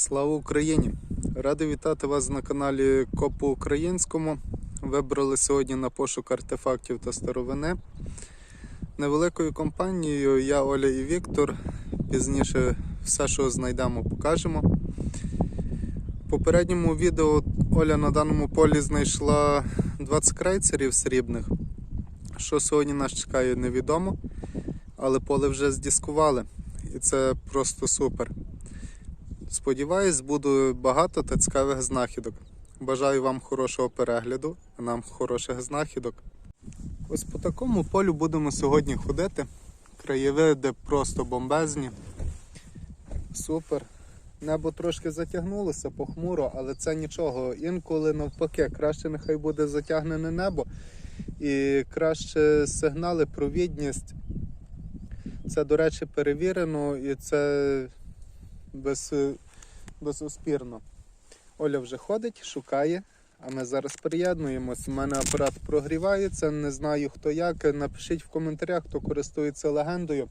Слава Україні! Радий вітати вас на каналі Копу Українському. Вибрали сьогодні на пошук артефактів та старовини. Невеликою компанією я Оля і Віктор. Пізніше все, що знайдемо, покажемо. В попередньому відео Оля на даному полі знайшла 20 крейцерів срібних. Що сьогодні нас чекає, невідомо, але поле вже здіскували. І це просто супер. Сподіваюсь, буде багато та цікавих знахідок. Бажаю вам хорошого перегляду, а нам хороших знахідок. Ось по такому полю будемо сьогодні ходити. Краєвиди просто бомбезні. Супер. Небо трошки затягнулося похмуро, але це нічого. Інколи навпаки, краще нехай буде затягнене небо і краще сигнали, провідність. Це, до речі, перевірено і це без, безуспірно. Оля вже ходить, шукає, а ми зараз приєднуємось. У мене апарат прогрівається, не знаю хто як. Напишіть в коментарях, хто користується легендою.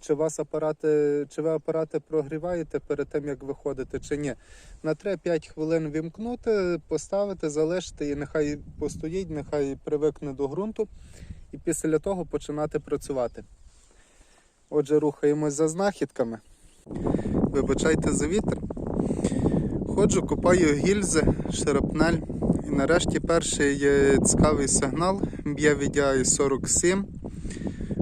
Чи вас апарати, чи ви апарати прогріваєте перед тим, як виходите, чи ні. На 3-5 хвилин вімкнути, поставити, залишити і нехай постоїть, нехай привикне до ґрунту, і після того починати працювати. Отже, рухаємось за знахідками. Вибачайте за вітер. Ходжу, копаю гільзи, шарапнель. І нарешті перший цікавий сигнал. Б'є VDI 47.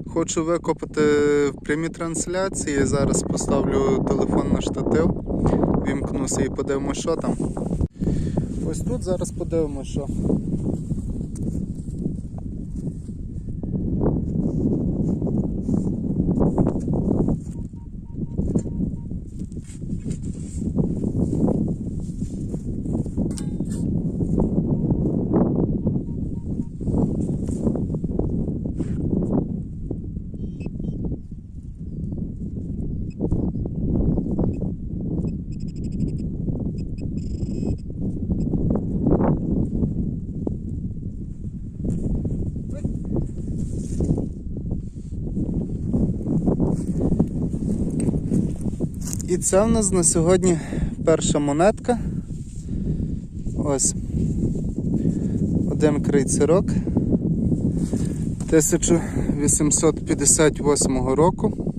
Хочу викопати в прямій трансляції. Зараз поставлю телефон на штатив, вімкнуся і подивимося, що там. Ось тут зараз подивимося, що. І це в нас на сьогодні перша монетка. Ось. Один крейцерок 1858 року.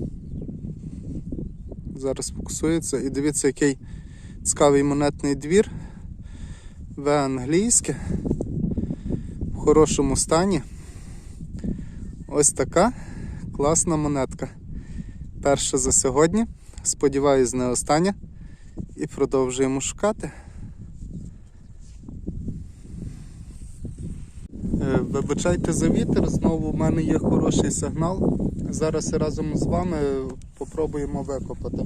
Зараз фокусується. І дивіться, який цікавий монетний двір. В англійське. В хорошому стані. Ось така класна монетка. Перша за сьогодні. Сподіваюсь, не остання. І продовжуємо шукати. Е, Вибачайте за вітер, знову в мене є хороший сигнал. Зараз разом з вами попробуємо викопати.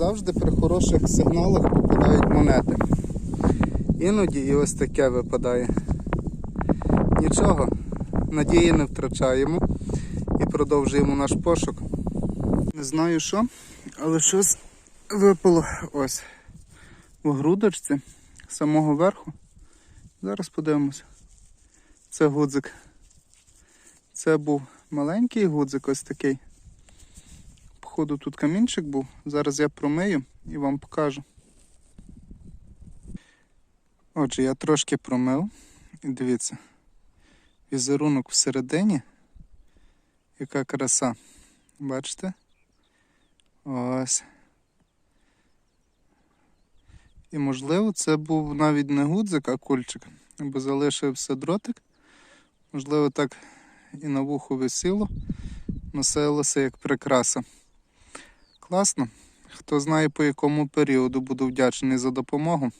Завжди при хороших сигналах попадають монети. Іноді і ось таке випадає. Нічого, надії не втрачаємо і продовжуємо наш пошук. Не знаю що, але щось випало ось в грудочці з самого верху. Зараз подивимося. Це гудзик. Це був маленький гудзик ось такий. Походу тут камінчик був. Зараз я промию і вам покажу. Отже, я трошки промив. І дивіться. Візерунок всередині. Яка краса. Бачите? Ось. І можливо це був навіть не гудзик, а кульчик. Бо залишився дротик. Можливо, так і на вуху висіло, носилося як прикраса. Класно. Хто знає по якому періоду, буду вдячний за допомогу.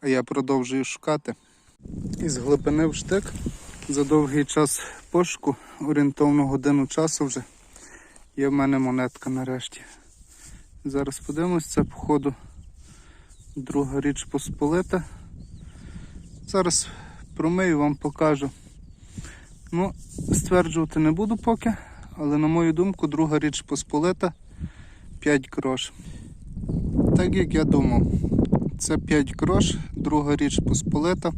А я продовжую шукати. Із глибини в штик за довгий час пошуку, орієнтовну годину часу вже, є в мене монетка нарешті. Зараз подивимось, це походу друга річ посполита. Зараз промию вам покажу. Ну, стверджувати не буду поки, але на мою думку, друга річ посполита 5 грош. Так як я думав, це 5 грош, друга річ посполита.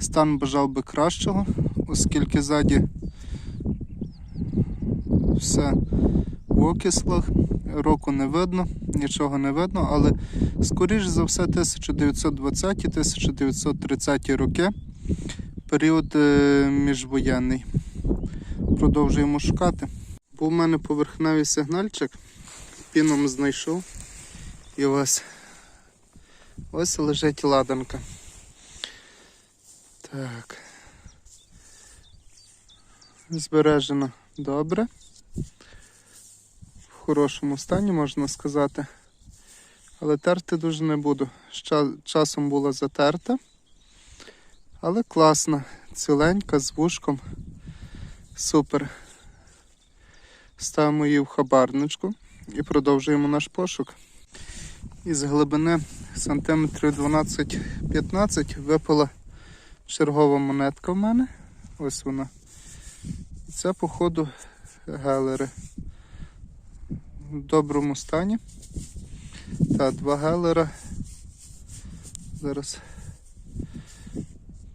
Стан бажав би кращого, оскільки ззаді все в окислах, року не видно, нічого не видно, але скоріш за все 1920-1930 роки, період е, міжвоєнний. Продовжуємо шукати. Був у мене поверхневий сигнальчик, піном знайшов і ось ось лежить ладанка. Так. Збережено добре. В хорошому стані, можна сказати. Але терти дуже не буду. Часом була затерта. Але класна, ціленька, з вушком. Супер. Ставимо її в хабарничку і продовжуємо наш пошук. Із глибини сантиметрів 12-15 випала чергова монетка в мене. Ось вона. Це, походу, гелери. В доброму стані. Та два гелера. Зараз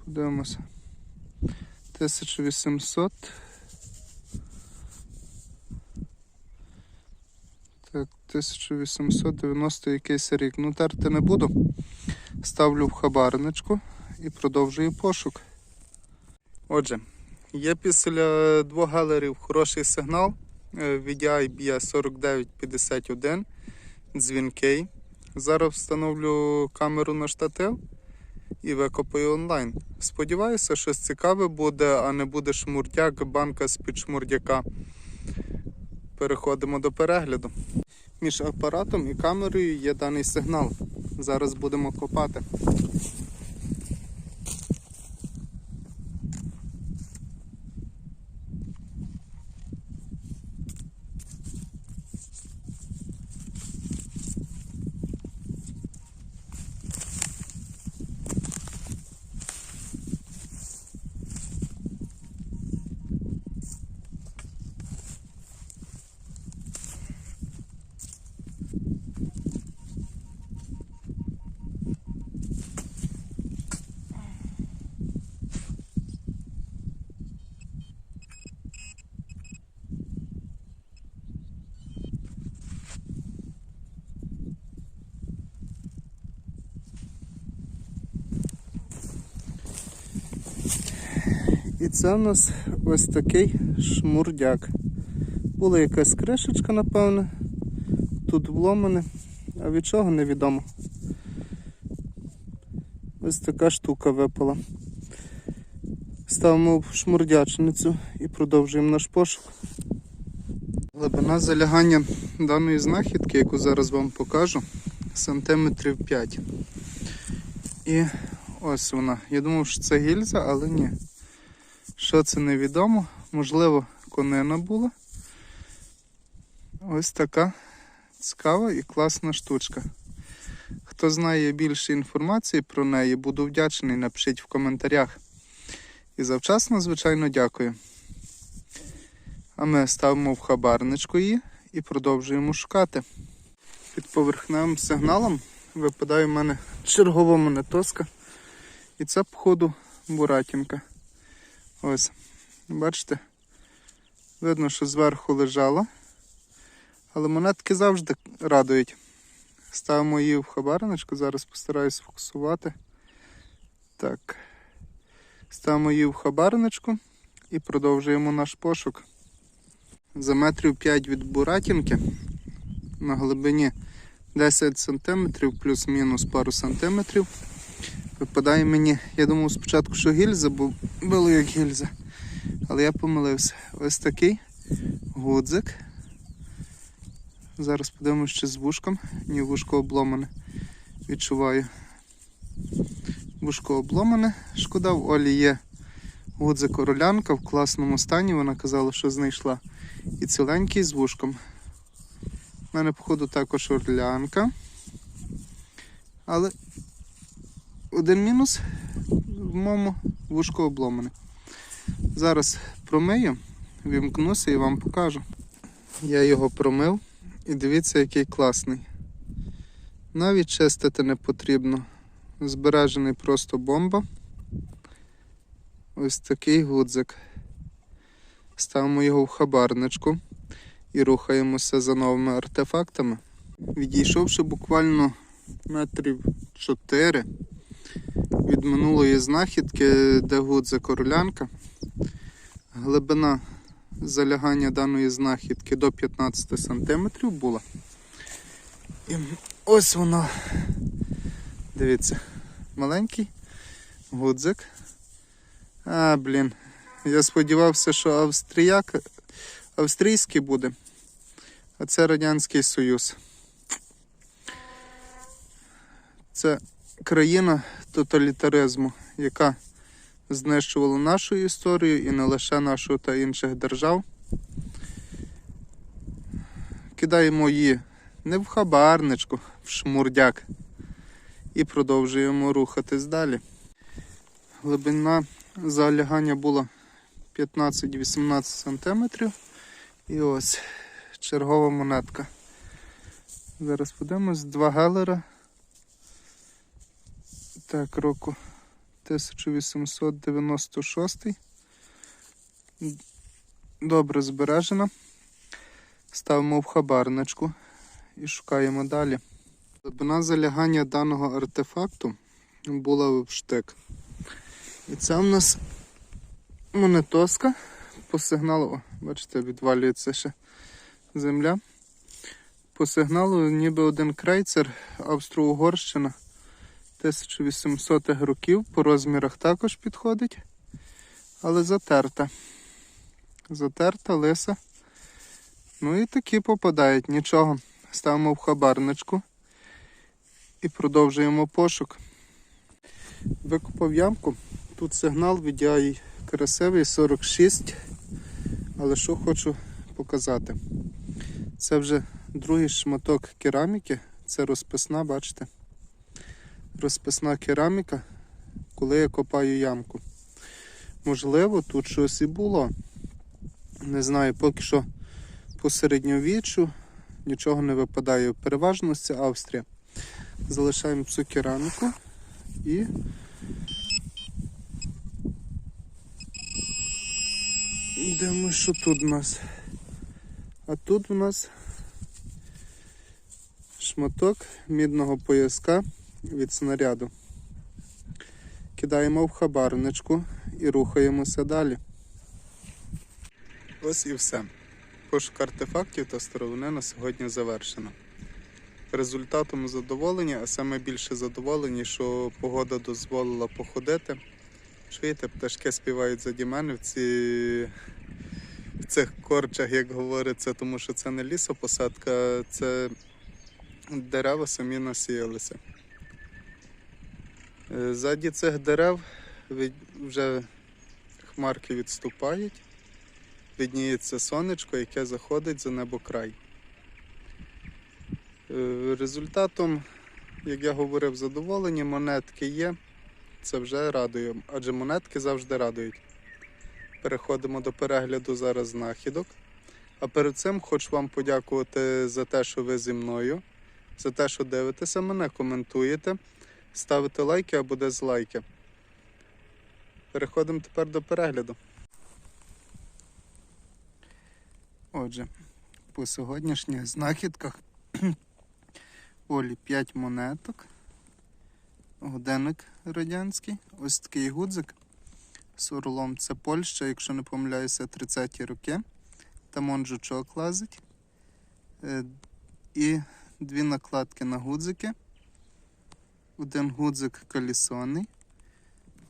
подивимося. 1800. Так, 1890 якийсь рік. Ну, терти не буду. Ставлю в хабарничку і продовжую пошук. Отже, є після двох галерів хороший сигнал. VDI б'є 4951, дзвінкий. Зараз встановлю камеру на штатив і викопаю онлайн. Сподіваюся, щось цікаве буде, а не буде шмурдяк, банка з-під шмурдяка. Переходимо до перегляду. Між апаратом і камерою є даний сигнал. Зараз будемо копати. Це у нас ось такий шмурдяк. Була якась кришечка, напевне. Тут вломане, а від чого невідомо. Ось така штука випала. Ставимо в шмурдячницю і продовжуємо наш пошук. Глибина залягання даної знахідки, яку зараз вам покажу, сантиметрів 5. І ось вона. Я думав, що це гільза, але ні. Що це невідомо, можливо, конина була. Ось така цікава і класна штучка. Хто знає більше інформації про неї, буду вдячний, напишіть в коментарях. І завчасно, звичайно, дякую. А ми ставимо в хабарничку її і продовжуємо шукати. Під поверхневим сигналом випадає в мене чергова монетоска. І це, походу, буратінка. Ось, бачите, видно, що зверху лежала. Але монетки завжди радують. Ставимо її в хабарничку, зараз постараюсь фокусувати. Так. Ставимо її в хабарничку і продовжуємо наш пошук. За метрів 5 від буратінки на глибині 10 см плюс-мінус пару сантиметрів Випадає мені, я думав спочатку, що гільза, бо було як гільза. Але я помилився. Ось такий гудзик. Зараз подивимося, чи з вушком. Ні, вушко обломане. Відчуваю. Вушко обломане. Шкода, в Олі є гудзик орлянка в класному стані. Вона казала, що знайшла. І ціленький з вушком. У мене, походу, також орлянка. Але один мінус в моєму вушко обломане. Зараз промию, вімкнуся і вам покажу. Я його промив і дивіться, який класний. Навіть чистити не потрібно. Збережений просто бомба. Ось такий гудзик. Ставимо його в хабарничку і рухаємося за новими артефактами. Відійшовши буквально метрів 4 від минулої знахідки, де гудзик орлянка, глибина залягання даної знахідки до 15 см була. І ось воно. Дивіться, маленький гудзик. А, блін. Я сподівався, що австріяк австрійський буде, а це Радянський Союз. Це країна тоталітаризму, яка знищувала нашу історію і не лише нашу та інших держав. Кидаємо її не в хабарничку, в шмурдяк і продовжуємо рухатись далі. Глибина залягання була 15-18 см. І ось чергова монетка. Зараз подивимось, два гелера. Так, року 1896. Добре збережена. Ставимо в хабарничку і шукаємо далі. Глибина залягання даного артефакту була в штик. І це в нас монетоска по сигналу, о, бачите, відвалюється ще земля. По сигналу ніби один крейцер Австро-Угорщина 1800-х років, по розмірах також підходить, але затерта. Затерта, лиса. Ну і такі попадають, нічого. Ставимо в хабарничку і продовжуємо пошук. Викупав ямку. Тут сигнал від VDI красивий 46. Але що хочу показати? Це вже другий шматок кераміки. Це розписна, бачите? Розписна кераміка, коли я копаю ямку. Можливо, тут щось і було. Не знаю, поки що по середньовіччю нічого не випадає. Переважно це Австрія. Залишаємо цю кераміку і Йдемо, що тут у нас? А тут у нас шматок мідного пояска від снаряду. Кидаємо в хабарничку і рухаємося далі. Ось і все. Пошук артефактів та старовини на сьогодні завершено. Результатом задоволені, а саме більше задоволені, що погода дозволила походити. Чуєте, пташки співають заді мене в, ці... в цих корчах, як говориться, тому що це не лісопосадка, це дерева самі насіялися. Е, Ззаді цих дерев вже хмарки відступають, видніється сонечко, яке заходить за небокрай. Е, Результатом, як я говорив, задоволені, монетки є. Це вже радує, адже монетки завжди радують. Переходимо до перегляду зараз знахідок. А перед цим хочу вам подякувати за те, що ви зі мною, за те, що дивитеся мене, коментуєте, ставите лайки або дизлайки. Переходимо тепер до перегляду. Отже, по сьогоднішніх знахідках Олі 5 монеток. Годинник радянський. Ось такий гудзик з орлом. Це Польща, якщо не помиляюся, 30-ті роки. Там жучок лазить. Е, І дві накладки на гудзики. Один гудзик калісонний.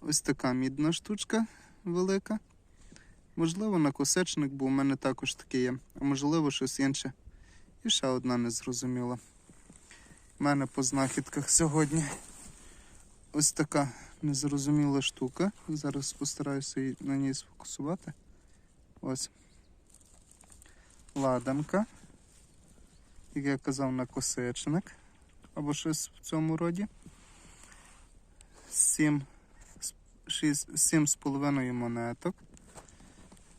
Ось така мідна штучка велика. Можливо, на косечник, бо у мене також таке є. А можливо, щось інше. І ще одна незрозуміла. У мене по знахідках сьогодні ось така незрозуміла штука. Зараз постараюся на ній сфокусувати. Ось. Ладанка. Як я казав, на косечник. Або щось в цьому роді. Сім, з- шість- сім з половиною монеток.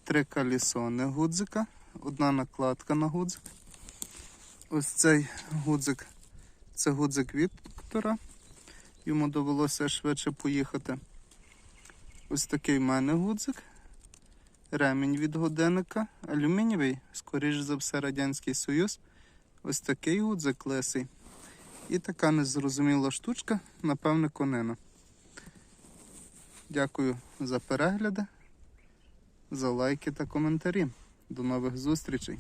Три калісони гудзика. Одна накладка на гудзик. Ось цей гудзик. Це гудзик Віктора. Йому довелося швидше поїхати. Ось такий в мене гудзик. Ремінь від годинника. Алюмінієвий, скоріш за все, Радянський Союз. Ось такий гудзик лисий. І така незрозуміла штучка, напевне, конина. Дякую за перегляди, за лайки та коментарі. До нових зустрічей!